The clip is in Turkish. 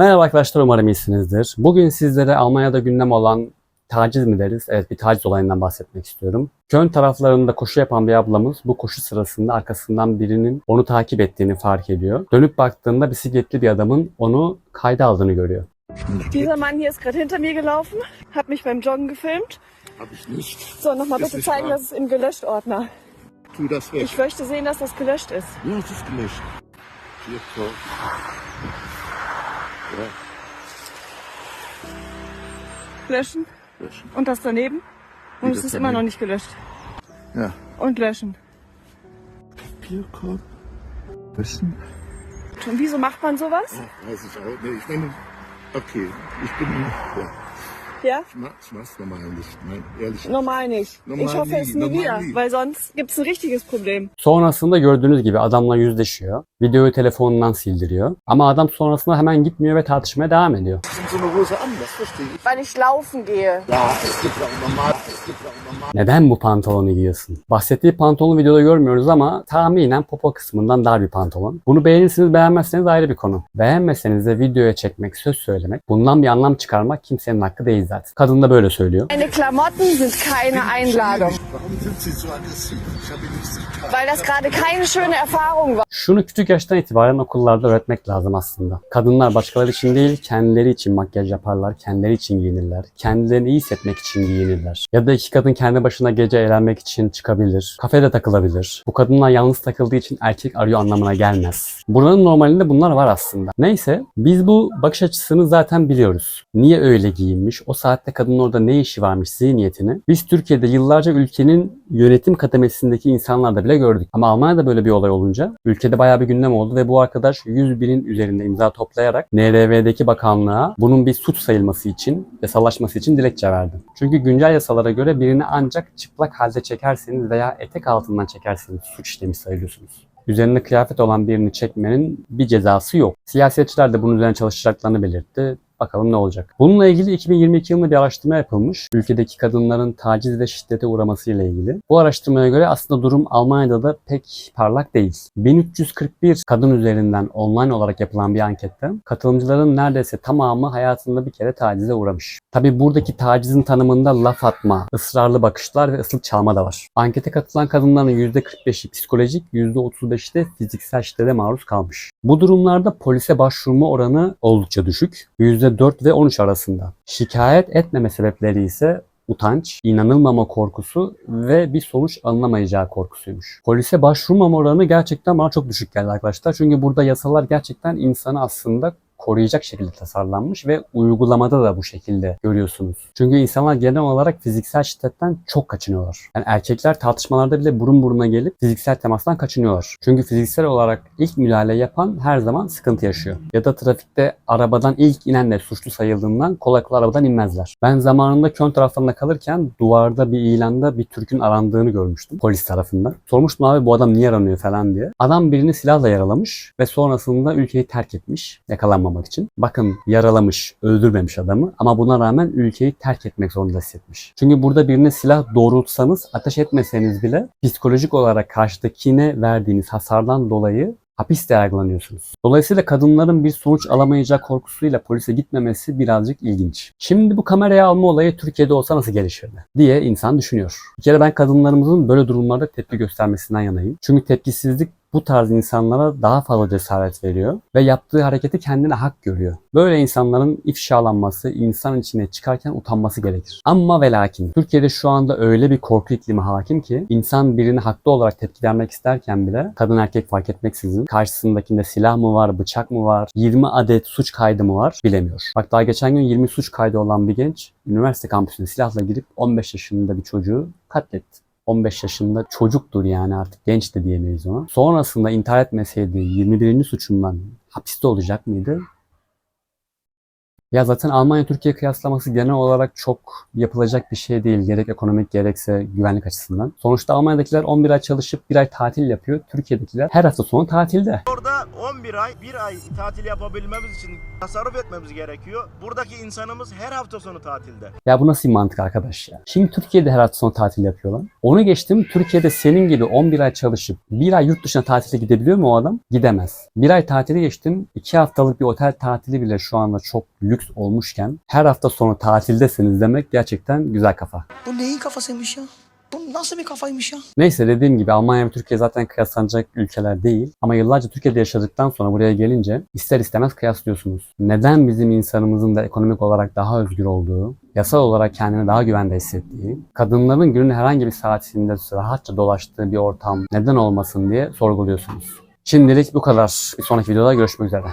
Merhaba arkadaşlar umarım iyisinizdir. Bugün sizlere Almanya'da gündem olan taciz mi deriz? Evet bir taciz olayından bahsetmek istiyorum. Köln taraflarında koşu yapan bir ablamız bu koşu sırasında arkasından birinin onu takip ettiğini fark ediyor. Dönüp baktığında bisikletli bir adamın onu kayda aldığını görüyor. Dieser Mann hier ist gerade hinter mir gelaufen, hat mich beim Joggen gefilmt. Hab ich nicht. So, nochmal Ist bitte zeigen, dass es im Gelöscht-Ordner. Tu das weg. Ich möchte sehen, dass das gelöscht ist. Ja, es ist gelöscht. Hier, so. Ja, Löschen. löschen. Und das daneben. Und Wie es das ist immer daneben? noch nicht gelöscht. Ja. Und löschen. Papierkorb. Wissen? Und wieso macht man sowas? Oh, weiß ich auch. Nee, ich meine, okay, ich bin, ja, Ja? ich, mach, ich mach's normal nicht. Nein, ehrlich. Normal nicht. Normal ich hoffe nie, es nie wieder, nie. weil sonst gibt es ein richtiges Problem. Sonrasında gördüğünüz gibi adamla yüzleşiyor. Videoyu telefonundan sildiriyor. Ama adam sonrasında hemen gitmiyor ve tartışmaya devam ediyor. So eine Hose an, das verstehe ich. Weil ich laufen gehe. Ja, es gibt ja auch normal, es gibt ja auch normal. Neden bu pantolonu giyiyorsun? Bahsettiği pantolonu videoda görmüyoruz ama tahminen popo kısmından dar bir pantolon. Bunu beğenirsiniz beğenmezseniz ayrı bir konu. Beğenmeseniz de videoya çekmek, söz söylemek, bundan bir anlam çıkarmak kimsenin hakkı değil zaten. Kadın da böyle söylüyor. Meine Klamotten sind keine Einladung. Warum sind Sie so aggressiv? Ich habe nichts getan. Weil das gerade keine schöne Erfahrung war. Şunu küçük yaştan itibaren okullarda öğretmek lazım aslında. Kadınlar başkaları için değil, kendileri için makyaj yaparlar, kendileri için giyinirler, kendilerini iyi hissetmek için giyinirler. Ya da iki kadın kendi başına gece eğlenmek için çıkabilir, kafede takılabilir. Bu kadınlar yalnız takıldığı için erkek arıyor anlamına gelmez. Buranın normalinde bunlar var aslında. Neyse, biz bu bakış açısını zaten biliyoruz. Niye öyle giyinmiş, o saatte kadının orada ne işi varmış zihniyetini. Biz Türkiye'de yıllarca ülkenin yönetim kademesindeki insanlarda bile gördük. Ama Almanya'da böyle bir olay olunca ülkede bayağı bir gündem oldu ve bu arkadaş 100 binin üzerinde imza toplayarak NRV'deki bakanlığa bunun bir suç sayılması için, yasalaşması için dilekçe verdi. Çünkü güncel yasalara göre birini ancak çıplak halde çekerseniz veya etek altından çekerseniz suç işlemiş sayılıyorsunuz. Üzerinde kıyafet olan birini çekmenin bir cezası yok. Siyasetçiler de bunun üzerine çalışacaklarını belirtti. Bakalım ne olacak. Bununla ilgili 2022 yılında bir araştırma yapılmış. Ülkedeki kadınların taciz ve şiddete uğraması ile ilgili. Bu araştırmaya göre aslında durum Almanya'da da pek parlak değil. 1341 kadın üzerinden online olarak yapılan bir ankette katılımcıların neredeyse tamamı hayatında bir kere tacize uğramış. Tabi buradaki tacizin tanımında laf atma, ısrarlı bakışlar ve ıslık çalma da var. Ankete katılan kadınların %45'i psikolojik, %35'i de fiziksel şiddete maruz kalmış. Bu durumlarda polise başvurma oranı oldukça düşük. %4 ve 13 arasında. Şikayet etmeme sebepleri ise utanç, inanılmama korkusu ve bir sonuç alınamayacağı korkusuymuş. Polise başvurmama oranı gerçekten bana çok düşük geldi arkadaşlar. Çünkü burada yasalar gerçekten insanı aslında koruyacak şekilde tasarlanmış ve uygulamada da bu şekilde görüyorsunuz. Çünkü insanlar genel olarak fiziksel şiddetten çok kaçınıyorlar. Yani erkekler tartışmalarda bile burun buruna gelip fiziksel temastan kaçınıyorlar. Çünkü fiziksel olarak ilk müdahale yapan her zaman sıkıntı yaşıyor. Ya da trafikte arabadan ilk inen de suçlu sayıldığından kolay kolay arabadan inmezler. Ben zamanında Köln taraflarında kalırken duvarda bir ilanda bir Türk'ün arandığını görmüştüm polis tarafından. Sormuştum abi bu adam niye aranıyor falan diye. Adam birini silahla yaralamış ve sonrasında ülkeyi terk etmiş yakalanmamak için. Bakın yaralamış, öldürmemiş adamı ama buna rağmen ülkeyi terk etmek zorunda hissetmiş. Çünkü burada birine silah doğrultsanız, ateş etmeseniz bile psikolojik olarak karşıdakine verdiğiniz hasardan dolayı hapiste yargılanıyorsunuz. Dolayısıyla kadınların bir sonuç alamayacağı korkusuyla polise gitmemesi birazcık ilginç. Şimdi bu kameraya alma olayı Türkiye'de olsa nasıl gelişirdi diye insan düşünüyor. Bir kere ben kadınlarımızın böyle durumlarda tepki göstermesinden yanayım. Çünkü tepkisizlik bu tarz insanlara daha fazla cesaret veriyor ve yaptığı hareketi kendine hak görüyor. Böyle insanların ifşalanması, insan içine çıkarken utanması gerekir. Ama ve lakin Türkiye'de şu anda öyle bir korku iklimi hakim ki insan birine haklı olarak tepki vermek isterken bile kadın erkek fark etmeksizin karşısındakinde silah mı var, bıçak mı var, 20 adet suç kaydı mı var bilemiyor. Bak daha geçen gün 20 suç kaydı olan bir genç üniversite kampüsüne silahla girip 15 yaşında bir çocuğu katletti. 15 yaşında çocuktur yani artık genç de diyemeyiz ona. Sonrasında intihar etmeseydi 21. suçundan hapiste olacak mıydı? Ya zaten Almanya Türkiye kıyaslaması genel olarak çok yapılacak bir şey değil. Gerek ekonomik gerekse güvenlik açısından. Sonuçta Almanya'dakiler 11 ay çalışıp bir ay tatil yapıyor. Türkiye'dekiler her hafta sonu tatilde. Orada Burada 11 ay, 1 ay tatil yapabilmemiz için tasarruf etmemiz gerekiyor. Buradaki insanımız her hafta sonu tatilde. Ya bu nasıl bir mantık arkadaş ya? Şimdi Türkiye'de her hafta sonu tatil yapıyorlar. Onu geçtim Türkiye'de senin gibi 11 ay çalışıp bir ay yurt dışına tatile gidebiliyor mu o adam? Gidemez. Bir ay tatili geçtim. 2 haftalık bir otel tatili bile şu anda çok lüks olmuşken her hafta sonu tatildesiniz demek gerçekten güzel kafa. Bu neyin kafasıymış ya? Bu nasıl bir kafaymış ya? Neyse dediğim gibi Almanya ve Türkiye zaten kıyaslanacak ülkeler değil. Ama yıllarca Türkiye'de yaşadıktan sonra buraya gelince ister istemez kıyaslıyorsunuz. Neden bizim insanımızın da ekonomik olarak daha özgür olduğu, yasal olarak kendini daha güvende hissettiği, kadınların günün herhangi bir saatinde rahatça dolaştığı bir ortam neden olmasın diye sorguluyorsunuz. Şimdilik bu kadar. Bir sonraki videoda görüşmek üzere.